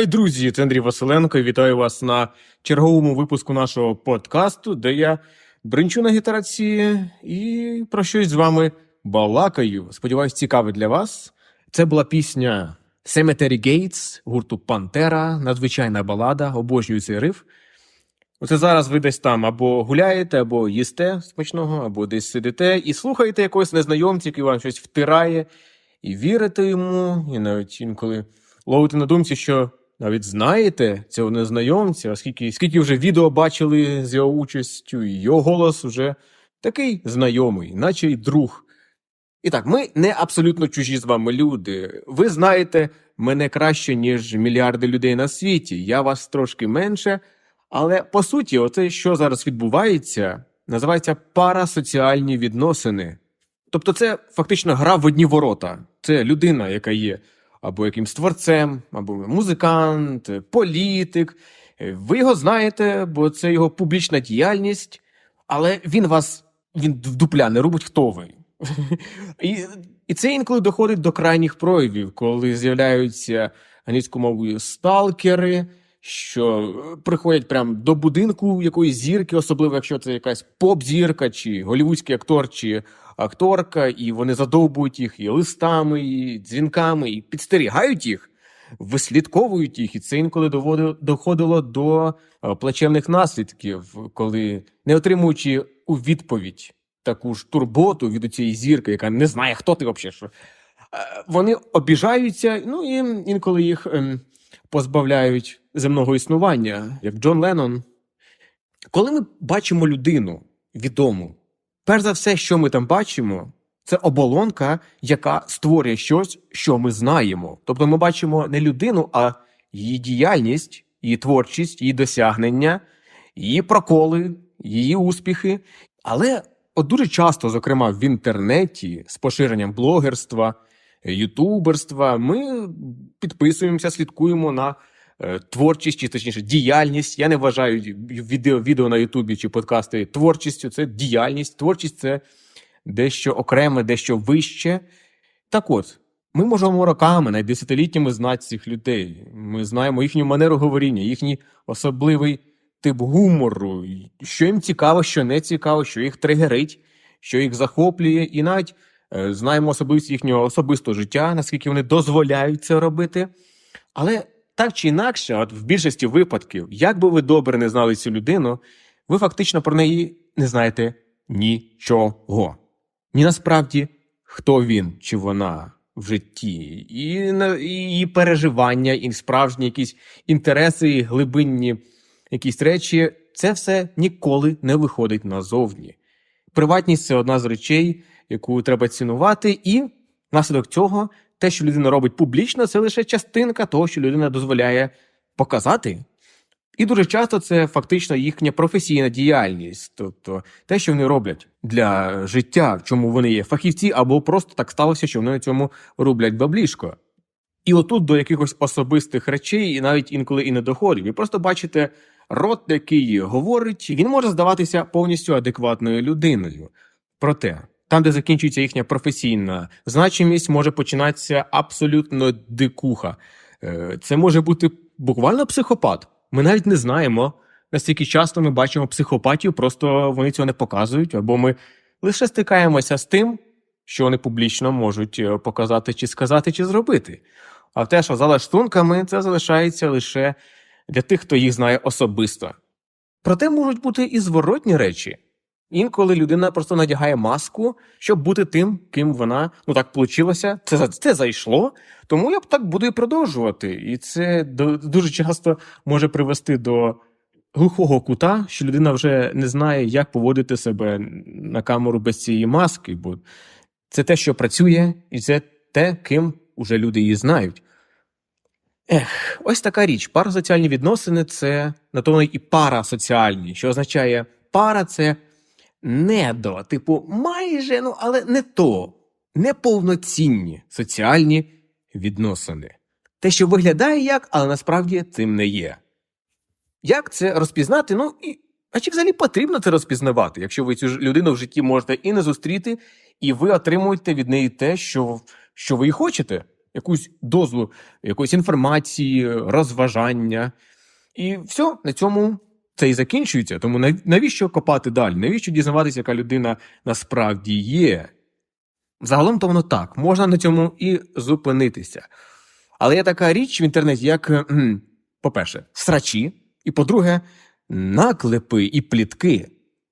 Хай, друзі, це Андрій Василенко. і Вітаю вас на черговому випуску нашого подкасту, де я бринчу на гітараці і про щось з вами балакаю. Сподіваюсь, цікаве для вас. Це була пісня Cemetery Gates гурту Пантера, надзвичайна балада, обожнюю цей риф. Оце зараз ви десь там або гуляєте, або їсте смачного, або десь сидите і слухаєте якогось незнайомця, який вам щось втирає, і вірите йому, і навіть інколи ловите на думці, що навіть знаєте цього незнайомця, оскільки скільки вже відео бачили з його участю, і його голос вже такий знайомий, наче й друг. І так, ми не абсолютно чужі з вами люди. Ви знаєте мене краще, ніж мільярди людей на світі. Я вас трошки менше. Але по суті, оце, що зараз відбувається, називається парасоціальні відносини. Тобто, це фактично гра в одні ворота. Це людина, яка є або якимсь творцем, або музикант, політик. Ви його знаєте, бо це його публічна діяльність, але він вас він в дупля не робить, хто ви. І, і це інколи доходить до крайніх проявів, коли з'являються англійською мовою сталкери, що приходять прямо до будинку якоїсь зірки, особливо якщо це якась поп-зірка, чи голівудський актор, чи акторка, і вони задовбують їх і листами, і дзвінками, і підстерігають їх, вислідковують їх. І це інколи доходило до е, плачевних наслідків, коли не отримуючи у відповідь таку ж турботу від цієї зірки, яка не знає, хто ти взагалі. Що... е, Вони обіжаються, ну і інколи їх ем, позбавляють земного існування, як Джон Леннон. Коли ми бачимо людину відому, перш за все, що ми там бачимо, це оболонка, яка створює щось, що ми знаємо. Тобто ми бачимо не людину, а її діяльність, її творчість, її досягнення, її проколи, її успіхи. Але от дуже часто, зокрема в інтернеті, з поширенням блогерства, ютуберства, ми підписуємося, слідкуємо на творчість, чи точніше діяльність. Я не вважаю відео, відео на Ютубі чи подкасти творчістю. Це діяльність. Творчість це дещо окреме, дещо вище. Так от, ми можемо роками, навіть десятиліттями знати цих людей. Ми знаємо їхню манеру говоріння, їхній особливий тип гумору, що їм цікаво, що не цікаво, що їх тригерить, що їх захоплює, і навіть е, знаємо особливість їхнього особистого життя, наскільки вони дозволяють це робити. Але так чи інакше, от в більшості випадків, як би ви добре не знали цю людину, ви фактично про неї не знаєте нічого. Ні насправді, хто він чи вона в житті, і, її переживання, і справжні якісь інтереси, і глибинні якісь речі, це все ніколи не виходить назовні. Приватність це одна з речей, яку треба цінувати, і внаслідок цього те, що людина робить публічно, це лише частинка того, що людина дозволяє показати. І дуже часто це фактично їхня професійна діяльність, тобто те, що вони роблять для життя, в чому вони є фахівці, або просто так сталося, що вони на цьому роблять баблішко. І отут до якихось особистих речей, і навіть інколи і не доходить. Ви просто бачите рот, який говорить, він може здаватися повністю адекватною людиною. Проте, там, де закінчується їхня професійна значимість, може починатися абсолютно дикуха. Е, Це може бути буквально психопат. Ми навіть не знаємо, настільки часто ми бачимо психопатів, просто вони цього не показують, або ми лише стикаємося з тим, що вони публічно можуть е, показати, чи сказати, чи зробити. А те, що за лаштунками, це залишається лише для тих, хто їх знає особисто. Проте можуть бути і зворотні речі. Інколи людина просто надягає маску, щоб бути тим, ким вона ну так получилося. Це це зайшло, тому я б так буду і продовжувати. І це дуже часто може привести до глухого кута, що людина вже не знає, як поводити себе на камеру без цієї маски, бо це те, що працює, і це те, ким уже люди її знають. Ех, ось така річ. Парасоціальні відносини це на то вони і парасоціальні, що означає пара це недо, типу, майже, ну, але не то, неповноцінні соціальні відносини. Те, що виглядає як, але насправді цим не є. Як це розпізнати? Ну і а чи взагалі потрібно це розпізнавати, якщо ви цю людину в житті можете і не зустріти, і ви отримуєте від неї те, що, що ви і хочете? якусь дозу якоїсь інформації, розважання. І все, на цьому це і закінчується. Тому навіщо копати далі? Навіщо дізнаватися, яка людина насправді є? Загалом то воно так, можна на цьому і зупинитися. Але є така річ в інтернеті, як, е, по-перше, срачі, і по-друге, наклепи і плітки.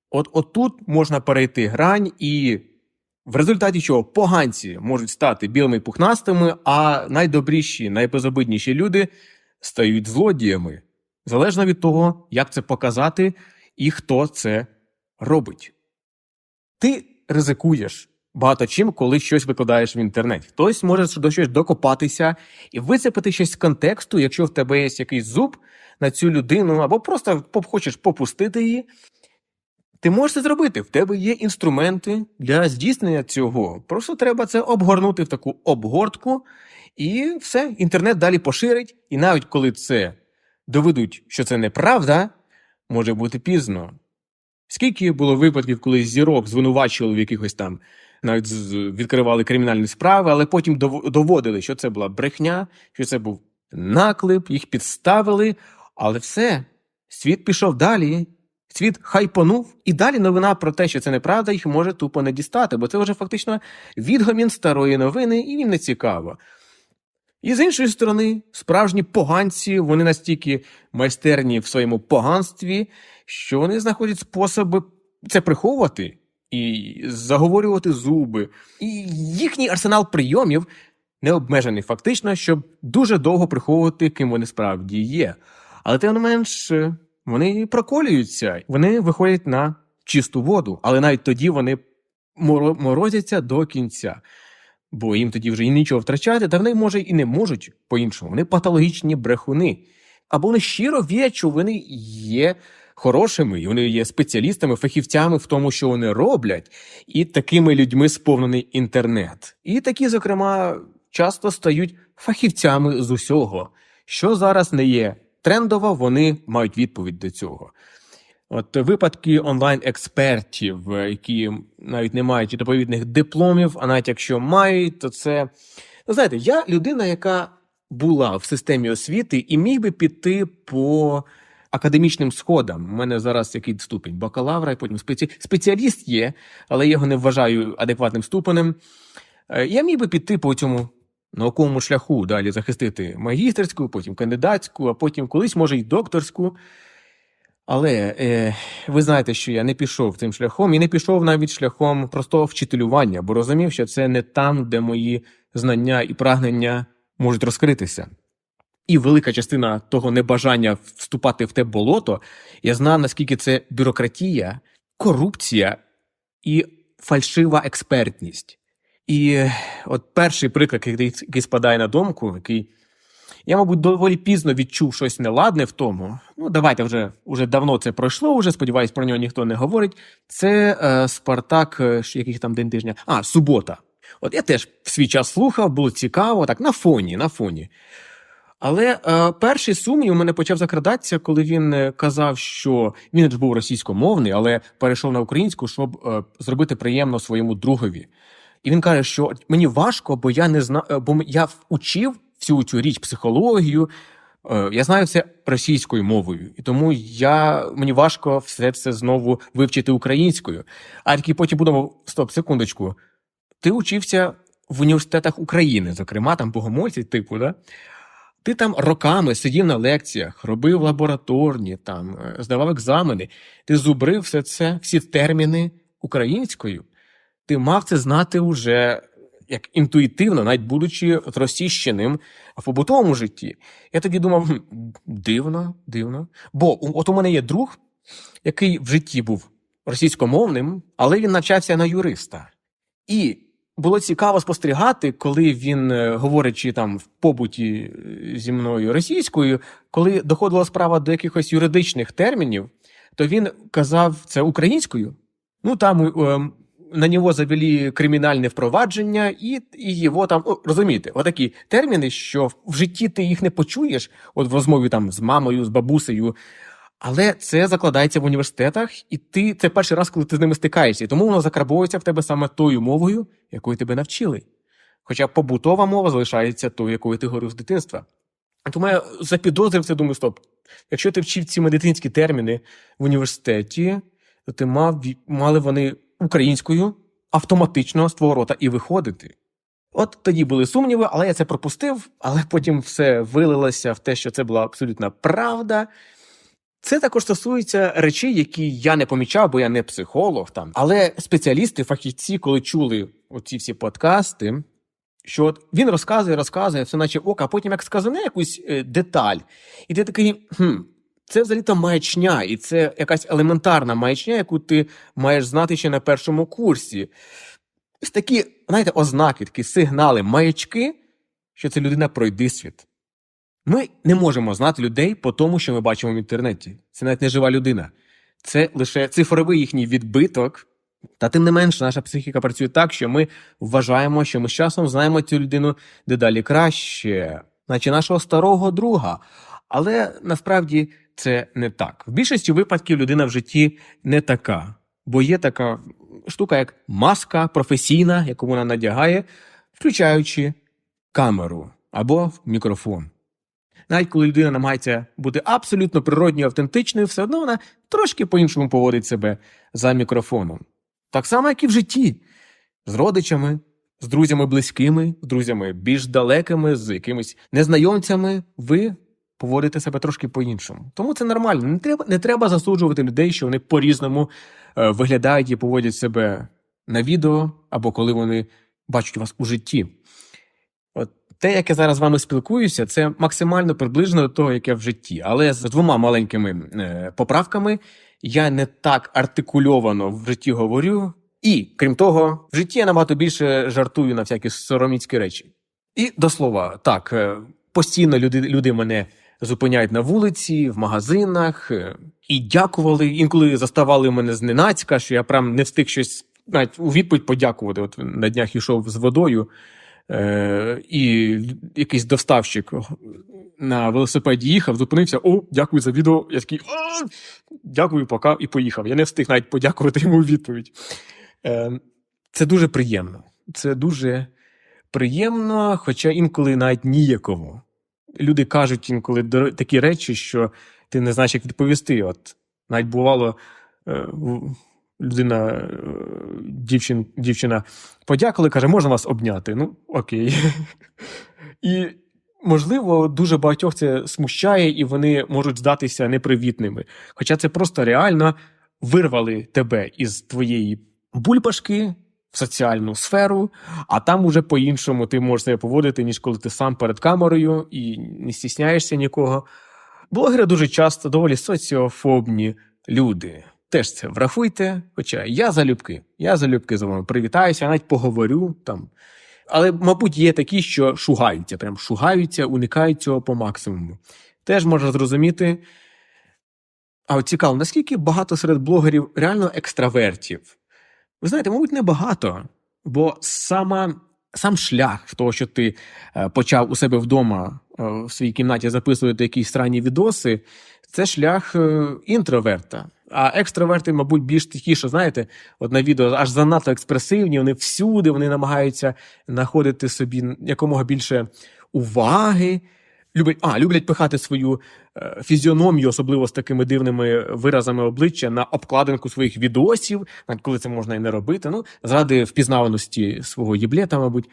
От отут можна перейти грань, і в результаті чого поганці можуть стати білими і пухнастими, а найдобріші, найбезобидніші люди стають злодіями, залежно від того, як це показати і хто це робить. Ти ризикуєш багато чим, коли щось викладаєш в інтернеті. Хтось може до щось докопатися і вицепити щось з контексту, якщо в тебе є якийсь зуб на цю людину, або просто хочеш попустити її. Ти можеш це зробити. В тебе є інструменти для здійснення цього. Просто треба це обгорнути в таку обгортку, і все, інтернет далі поширить. І навіть коли це доведуть, що це неправда, може бути пізно. Скільки було випадків, коли зірок звинувачували в якихось там, навіть відкривали кримінальні справи, але потім дов- доводили, що це була брехня, що це був наклеп, їх підставили, але все, світ пішов далі. Світ хайпонув, і далі новина про те, що це неправда, їх може тупо не дістати, бо це вже фактично відгомін старої новини, і їм не цікаво. І з іншої сторони, справжні поганці, вони настільки майстерні в своєму поганстві, що вони знаходять способи це приховувати і заговорювати зуби. І їхній арсенал прийомів не обмежений фактично, щоб дуже довго приховувати, ким вони справді є. Але тим не менш, вони проколюються, вони виходять на чисту воду, але навіть тоді вони моро- морозяться до кінця. Бо їм тоді вже і нічого втрачати, та вони може і не можуть по-іншому. Вони патологічні брехуни. Або вони щиро вірять, що вони є хорошими, і вони є спеціалістами, фахівцями в тому, що вони роблять, і такими людьми сповнений інтернет. І такі, зокрема, часто стають фахівцями з усього. Що зараз не є трендово, вони мають відповідь до цього. От випадки онлайн-експертів, які навіть не мають відповідних дипломів, а навіть якщо мають, то це. Ну, знаєте, я людина, яка була в системі освіти і міг би піти по академічним сходам. У мене зараз який ступень бакалавра, і потім спеці... спеціаліст є, але я його не вважаю адекватним ступенем. Е, Я міг би піти по цьому науковому шляху, далі захистити магістерську, потім кандидатську, а потім колись, може, й докторську. Але е, ви знаєте, що я не пішов цим шляхом і не пішов навіть шляхом простого вчителювання, бо розумів, що це не там, де мої знання і прагнення можуть розкритися. І велика частина того небажання вступати в те болото, я знав, наскільки це бюрократія, корупція і фальшива експертність. І е, от перший приклад, який, спадає на думку, який я, мабуть, доволі пізно відчув щось неладне в тому. Ну, давайте вже уже давно це пройшло, вже сподіваюсь, про нього ніхто не говорить. Це е, Спартак, е, ж який там день тижня. А, субота. От я теж в свій час слухав, було цікаво, так, на фоні, на фоні. Але е, перший сумнів у мене почав закрадатися, коли він е, казав, що він ж був російськомовний, але перейшов на українську, щоб е, зробити приємно своєму другові. І він каже, що мені важко, бо я не зна... е, бо я вчив всю цю річ психологію. е, Я знаю все російською мовою, і тому я мені важко все це знову вивчити українською. А такий потім подумав: стоп, секундочку. Ти учився в університетах України, зокрема, там богомольці, типу, да? Ти там роками сидів на лекціях, робив лабораторні, там, е, здавав екзамени, ти зубрив все це, всі терміни українською. Ти мав це знати уже як інтуїтивно, навіть будучи російщеним в побутовому житті. Я тоді думав, дивно, дивно. Бо от у мене є друг, який в житті був російськомовним, але він навчався на юриста. І було цікаво спостерігати, коли він, е, говорячи там в побуті е, зі мною російською, коли доходила справа до якихось юридичних термінів, то він казав це українською. Ну там е, на нього завели кримінальне впровадження, і, і його там о, розумієте, отакі терміни, що в житті ти їх не почуєш, от в розмові там з мамою, з бабусею. Але це закладається в університетах, і ти це перший раз, коли ти з ними стикаєшся. І тому воно закарбовується в тебе саме тою мовою, якою тебе навчили. Хоча побутова мова залишається тою, якою ти говорив з дитинства. Тому я запідозрив це, думаю, стоп. Якщо ти вчив ці медицинські терміни в університеті, то ти мав, мали вони українською автоматично з твого і виходити. От тоді були сумніви, але я це пропустив, але потім все вилилося в те, що це була абсолютна правда. Це також стосується речей, які я не помічав, бо я не психолог там. Але спеціалісти, фахівці, коли чули оці всі подкасти, що от він розказує, розказує, все наче ока, а потім як сказане якусь е, деталь, і ти такий, хм, це взагалі-то маячня, і це якась елементарна маячня, яку ти маєш знати ще на першому курсі. Ось такі, знаєте, ознаки, такі сигнали, маячки, що це людина пройди світ. Ми не можемо знати людей по тому, що ми бачимо в інтернеті. Це навіть не жива людина. Це лише цифровий їхній відбиток. Та тим не менше, наша психіка працює так, що ми вважаємо, що ми з часом знаємо цю людину дедалі краще, наче нашого старого друга. Але насправді це не так. В більшості випадків людина в житті не така, бо є така штука, як маска професійна, яку вона надягає, включаючи камеру або мікрофон. Навіть коли людина намагається бути абсолютно природньою, автентичною, все одно вона трошки по-іншому поводить себе за мікрофоном. Так само, як і в житті, з родичами, з друзями близькими, з друзями більш далекими, з якимись незнайомцями, ви поводите себе трошки по-іншому. Тому це нормально. Не треба, не треба засуджувати людей, що вони по-різному е, виглядають і поводять себе на відео, або коли вони бачать вас у житті. От те, як я зараз з вами спілкуюся, це максимально приближено до того, як я в житті. Але з двома маленькими е, поправками я не так артикульовано в житті говорю. І, крім того, в житті я набагато більше жартую на всякі сороміцькі речі. І до слова, так, е, постійно люди, люди мене зупиняють на вулиці, в магазинах е, і дякували. Інколи заставали мене зненацька, що я прям не встиг щось навіть у відповідь подякувати. От на днях йшов з водою. Е, і якийсь доставщик на велосипеді їхав, зупинився. О, дякую за відео. Я такий «А, дякую, пока, і поїхав. Я не встиг навіть подякувати йому у відповідь. Е, Це дуже приємно. Це дуже приємно, хоча інколи навіть ніяково. Люди кажуть інколи такі речі, що ти не знаєш, як відповісти. От навіть бувало. е, Людина, е, дівчин, дівчина подякувала, каже, можна вас обняти? Ну, окей. І, можливо, дуже багатьох це смущає, і вони можуть здатися непривітними. Хоча це просто реально вирвали тебе із твоєї бульбашки в соціальну сферу, а там уже по-іншому ти можеш себе поводити, ніж коли ти сам перед камерою і не стісняєшся нікого. Блогери дуже часто доволі соціофобні люди. Теж це врахуйте. Хоча я залюбки, я залюбки з вами привітаюся, навіть поговорю там. Але, мабуть, є такі, що шугаються, прям шугаються, уникають цього по максимуму. Теж можна зрозуміти. А от цікаво, наскільки багато серед блогерів реально екстравертів? Ви знаєте, мабуть, небагато. Бо сама, сам шлях того, що ти е, почав у себе вдома е, в своїй кімнаті записувати якісь странні відоси, це шлях е, інтроверта. А екстраверти, мабуть, більш що знаєте, от на відео аж занадто експресивні, вони всюди, вони намагаються знаходити собі якомога більше уваги. Люблять, а, люблять пихати свою е, фізіономію, особливо з такими дивними виразами обличчя, на обкладинку своїх відосів, навіть коли це можна і не робити. Ну, заради впізнаваності свого єблета, мабуть.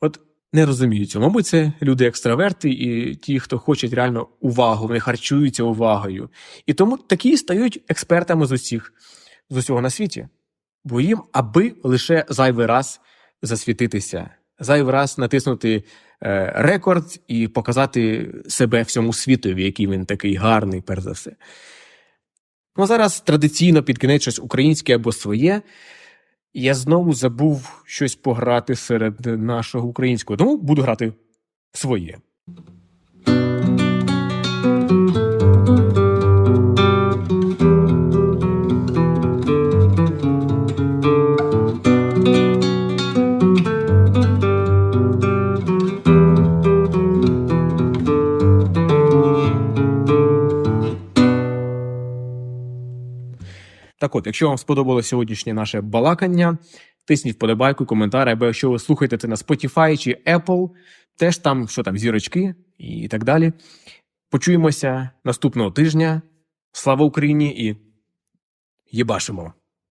От не розумію цього. Мабуть, це люди екстраверти і ті, хто хочуть реально увагу, вони харчуються увагою. І тому такі стають експертами з усіх, з усього на світі. Бо їм аби лише зайвий раз засвітитися, зайвий раз натиснути рекорд і показати себе всьому світові, який він такий гарний, перш за все. Ну, зараз традиційно під кінець щось українське або своє. Я знову забув щось пограти серед нашого українського, тому буду грати своє. От, якщо вам сподобалося сьогоднішнє наше балакання, тисніть вподобайку, коментар, або якщо ви слухаєте це на Spotify чи Apple, теж там, що там, зірочки і так далі. Почуємося наступного тижня. Слава Україні і єбашимо!